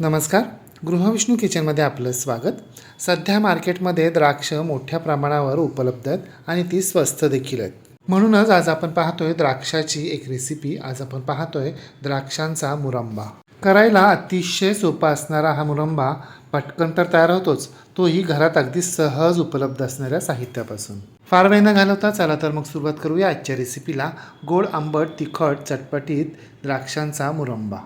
नमस्कार. गृहविष्णू किचनमध्ये आपलं स्वागत. सध्या मार्केटमध्ये द्राक्ष मोठ्या प्रमाणावर उपलब्ध आहेत आणि ती स्वस्त देखील आहेत. म्हणूनच आज आपण पाहतोय द्राक्षाची एक रेसिपी आज आपण पाहतोय द्राक्षांचा मुरंबा. करायला अतिशय सोपा असणारा हा मुरंबा पटकन तर तयार होतोच. तोही घरात अगदी सहज उपलब्ध असणाऱ्या साहित्यापासून. फार वेळ न घालवता चला तर मग सुरुवात करूया आजच्या रेसिपीला गोड आंबट तिखट चटपटीत द्राक्षांचा मुरंबा.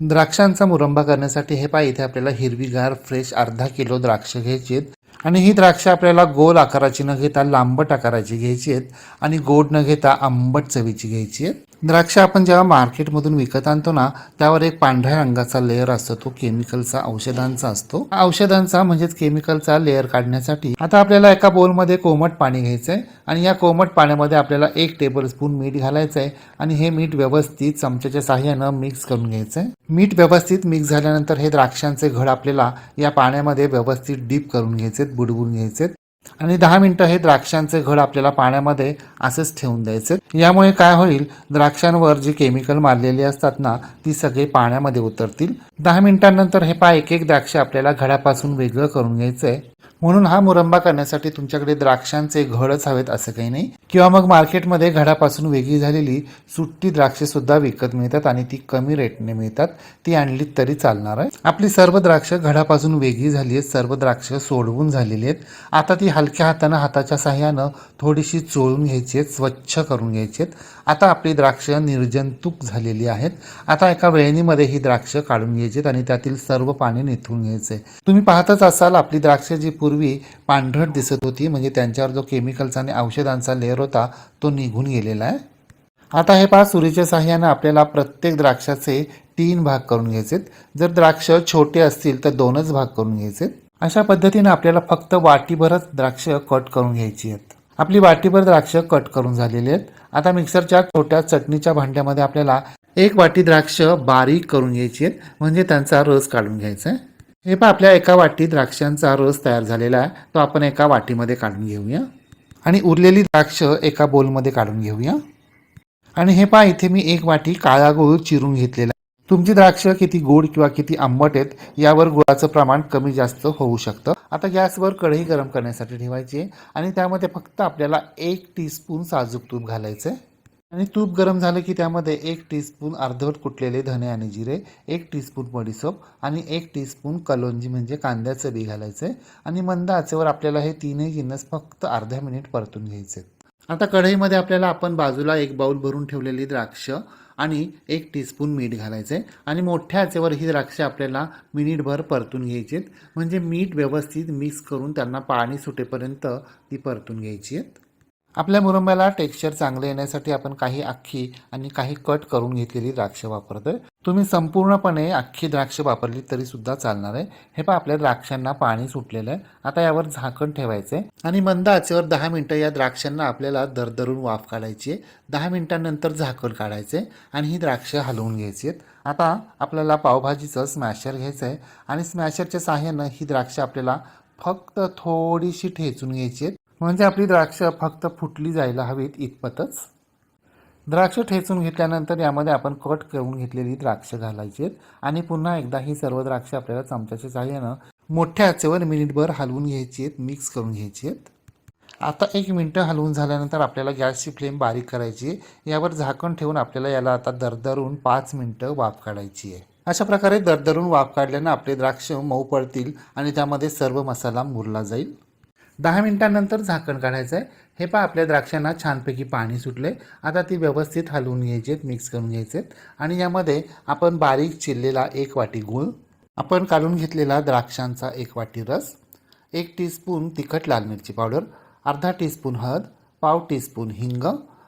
द्राक्षांचा मुरंबा करण्यासाठी हे पाय इथे आपल्याला हिरवीगार फ्रेश अर्धा किलो द्राक्ष घ्यायची आहेत. आणि ही द्राक्ष आपल्याला गोल आकाराची न घेता लांबट आकाराची घ्यायची आहेत. आणि गोड न घेता आंबट चवीची घ्यायची आहेत. द्राक्ष आपण जेव्हा मार्केटमधून विकत आणतो ना त्यावर एक पांढऱ्या रंगाचा लेअर असतो तो केमिकलचा औषधांचा असतो. औषधांचा म्हणजेच केमिकलचा लेअर काढण्यासाठी आता आपल्याला एका बोलमध्ये कोमट पाणी घ्यायचं आहे आणि या कोमट पाण्यामध्ये आपल्याला एक टेबल स्पून मीठ घालायचं आहे आणि हे मीठ व्यवस्थित चमच्याच्या साह्यानं मिक्स करून घ्यायचं आहे मीठ व्यवस्थित मिक्स झाल्यानंतर हे द्राक्षांचे घड आपल्याला या पाण्यामध्ये व्यवस्थित डीप करून घ्यायचे बुडवून घ्यायचे आणि दहा मिनटं हे द्राक्षांचे घड आपल्याला पाण्यामध्ये असेच ठेवून द्यायचे. यामुळे काय होईल? द्राक्षांवर जी केमिकल मारलेली असतात ना ती सगळी पाण्यामध्ये उतरतील. दहा मिनिटांनंतर हे पा एक एक द्राक्ष आपल्याला घडापासून वेगळं करून घ्यायचंय. म्हणून हा मुरंबा करण्यासाठी तुमच्याकडे द्राक्षांचे घडच हवेत असं काही नाही. किंवा मग मार्केटमध्ये घडापासून वेगळी झालेली सुट्टी द्राक्षे सुद्धा विकत मिळतात आणि ती कमी रेटने मिळतात. ती आणली तरी चालणार आहे. आपली सर्व द्राक्ष घडापासून वेगळी झाली आहेत सर्व द्राक्ष सोडवून झालेली आहेत. आता ती हलक्या हातानं हाताच्या साह्यानं थोडीशी चोळून घ्यायची आहेत स्वच्छ करून घ्यायची आहेत. आता आपली द्राक्ष निर्जंतुक झालेली आहेत. आता एका वेळणीमध्ये ही द्राक्ष काढून घ्यायची आहेत आणि त्यातील सर्व पाणी निथून घ्यायचे. तुम्ही पाहतच असाल आपली द्राक्ष जी पूर्वी पांढरट दिसत होती म्हणजे त्यांच्यावर जो केमिकलचा आणि औषधांचा लेअर होता तो निघून गेलेला आहे. आता हे पहा सुरीच्या साह्यानं आपल्याला प्रत्येक द्राक्षाचे तीन भाग करून घ्यायचे जर द्राक्ष छोटे असतील तर दोनच भाग करून घ्यायचे अशा पद्धतीने आपल्याला फक्त वाटीभरच द्राक्ष कट करून घ्यायची आहेत. आपली वाटीभर द्राक्ष कट करून झालेली आहेत. आता मिक्सरच्या छोट्या चटणीच्या भांड्यामध्ये आपल्याला एक वाटी द्राक्ष बारीक करून घ्यायची आहेत. म्हणजे त्यांचा रस काढून घ्यायचा आहे. हे पहा आपल्या एका वाटी द्राक्षांचा रस तयार झालेला आहे. तो आपण एका वाटीमध्ये काढून घेऊया. आणि उरलेली द्राक्ष एका बोलमध्ये काढून घेऊया. आणि हे पहा इथे मी एक वाटी काळा गूळ चिरून घेतलेला आहे. तुमची द्राक्ष किती गोड किंवा किती आंबट आहेत यावर गुळाचं प्रमाण कमी जास्त होऊ शकतं. आता गॅसवर कढई गरम करण्यासाठी ठेवायची आणि त्यामध्ये फक्त आपल्याला एक टीस्पून साजूक तूप घालायचं आणि तूप गरम झालं की त्यामध्ये एक टीस्पून अर्धवट कुटलेले धने आणि जिरे एक टीस्पून बडीसोप आणि एक टीस्पून कलोंजी म्हणजे कांद्याचं बी घालायचं आहे आणि मंद आचेवर आपल्याला हे तीनही जिन्नस फक्त अर्ध्या मिनिट परतून घ्यायचे आता कढईमध्ये आपल्याला आपण बाजूला एक बाउल भरून ठेवलेली द्राक्ष आणि एक टीस्पून मीठ घालायचं आहे आणि मोठ्या आचेवर ही द्राक्षे आपल्याला मिनिटभर परतून घ्यायची आहेत म्हणजे मीठ व्यवस्थित मिक्स करून त्यांना पाणी सुटेपर्यंत ती परतून घ्यायची आहेत आपल्या मुरंब्याला टेक्स्चर चांगले येण्यासाठी आपण काही अख्खी आणि काही कट करून घेतलेली द्राक्ष वापरतोय. तुम्ही संपूर्णपणे अख्खी द्राक्ष वापरली तरी सुद्धा चालणार आहे. हे पहा आपल्या द्राक्षांना पाणी सुटलेलं आहे. आता यावर झाकण ठेवायचं आहे. आणि मंद आचेवर दहा मिनटं या द्राक्षांना आपल्याला दरदरून वाफ काढायची आहे. दहा मिनिटांनंतर झाकण काढायचं आहे आणि ही द्राक्ष हलवून घ्यायची आहेत. आता आपल्याला पावभाजीचं स्मॅशर घ्यायचं आहे. आणि स्मॅशरच्या साह्यानं ही द्राक्ष आपल्याला फक्त थोडीशी ठेचून घ्यायची आहेत. म्हणजे आपली द्राक्ष फक्त फुटली जायला हवीत इतपतच. द्राक्ष ठेचून घेतल्यानंतर यामध्ये आपण कट करून घेतलेली द्राक्ष घालायची आहेत. आणि पुन्हा एकदा ही सर्व द्राक्ष आपल्याला चमच्याच्या साह्यानं मोठ्या आचेवर मिनिटभर हलवून घ्यायची आहेत मिक्स करून घ्यायची आहेत. आता एक मिनटं हलवून झाल्यानंतर आपल्याला गॅसची फ्लेम बारीक करायची यावर झाकण ठेवून आपल्याला याला आता दरदरून पाच मिनटं वाफ काढायची आहे. अशा प्रकारे दरदरून वाफ काढल्यानं आपले द्राक्ष मऊ पडतील आणि त्यामध्ये सर्व मसाला मुरला जाईल. दहा मिनटानंतर झाकण काढायचं आहे. हे पहा आपल्या द्राक्षांना छानपैकी पाणी सुटले आता ती व्यवस्थित हलवून घ्यायची आहेत मिक्स करून घ्यायचे आहेत. आणि यामध्ये आपण बारीक चिरलेला एक वाटी गूळ आपण काढून घेतलेला द्राक्षांचा एक वाटी रस एक टीस्पून तिखट लाल मिरची पावडर अर्धा टीस्पून हळद पाव टीस्पून हिंग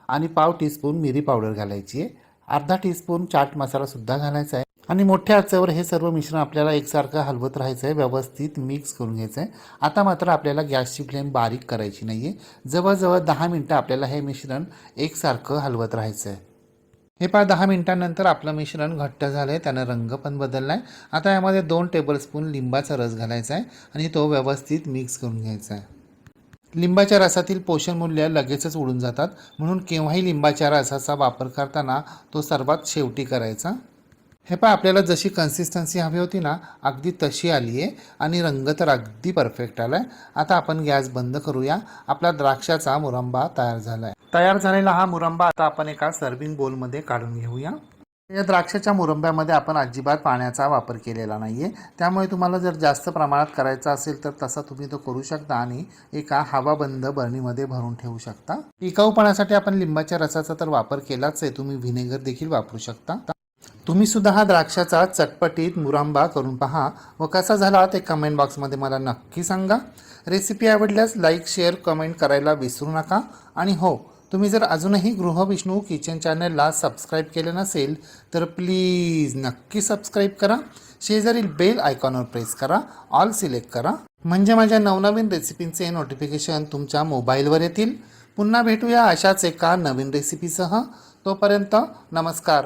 आणि पाव टीस्पून मिरी पावडर घालायची आहे. अर्धा टीस्पून चाट मसालासुद्धा घालायचा आहे. आणि मोठ्या आचेवर हे सर्व मिश्रण आपल्याला एकसारखं हलवत राहायचं आहे व्यवस्थित मिक्स करून घ्यायचं आहे आता मात्र आपल्याला गॅसची फ्लेम बारीक करायची नाही आहे जवळजवळ दहा मिनटं आपल्याला हे मिश्रण एकसारखं हलवत राहायचं आहे हे पहा दहा मिनिटांनंतर आपलं मिश्रण घट्ट झालं आहे त्यानं रंग पण बदलला आहे आता यामध्ये दोन टेबलस्पून लिंबाचा रस घालायचा आहे आणि तो व्यवस्थित मिक्स करून घ्यायचा आहे लिंबाच्या रसातील पोषण मूल्य लगेचच उडून जातात. म्हणून केव्हाही लिंबाच्या रसाचा वापर करताना तो सर्वात शेवटी करायचा. हे पहा आपल्याला जशी कन्सिस्टन्सी हवी होती ना अगदी तशी आली आहे आणि रंग तर अगदी परफेक्ट आला आहे आता आपण गॅस बंद करूया. आपला द्राक्षाचा मुरंबा तयार झाला आहे तयार झालेला हा मुरंबा आता आपण एका सर्विंग बोलमध्ये काढून घेऊया. या द्राक्षाच्या मुरंब्यामध्ये आपण अजिबात पाण्याचा वापर केलेला नाही आहे त्यामुळे तुम्हाला जर जास्त प्रमाणात करायचा असेल तर तसा तुम्ही तो करू शकता आणि एका हवाबंद बरणीमध्ये भरून ठेवू शकता. टिकाऊपणासाठी आपण लिंबाच्या रसाचा तर वापर केलाच आहे. तुम्ही व्हिनेगर देखील वापरू शकता. तुम्ही सुद्धा हा द्राक्षाचा चटपटीत मुरांबा करून पहा. व कसा झाला ते कमेंट बॉक्समध्ये मला नक्की सांगा. रेसिपी आवडल्यास लाईक शेअर कमेंट करायला विसरू नका. आणि हो तुम्ही जर अजूनही गृहविष्णू किचन चॅनलला सबस्क्राईब केले नसेल तर प्लीज नक्की सबस्क्राईब करा. शेजारील बेल आयकॉनवर प्रेस करा. ऑल सिलेक्ट करा. म्हणजे माझ्या नवनवीन रेसिपींचे नोटिफिकेशन तुमच्या मोबाईलवर येतील. पुन्हा भेटूया अशाच एका नवीन रेसिपीसह तोपर्यंत नमस्कार.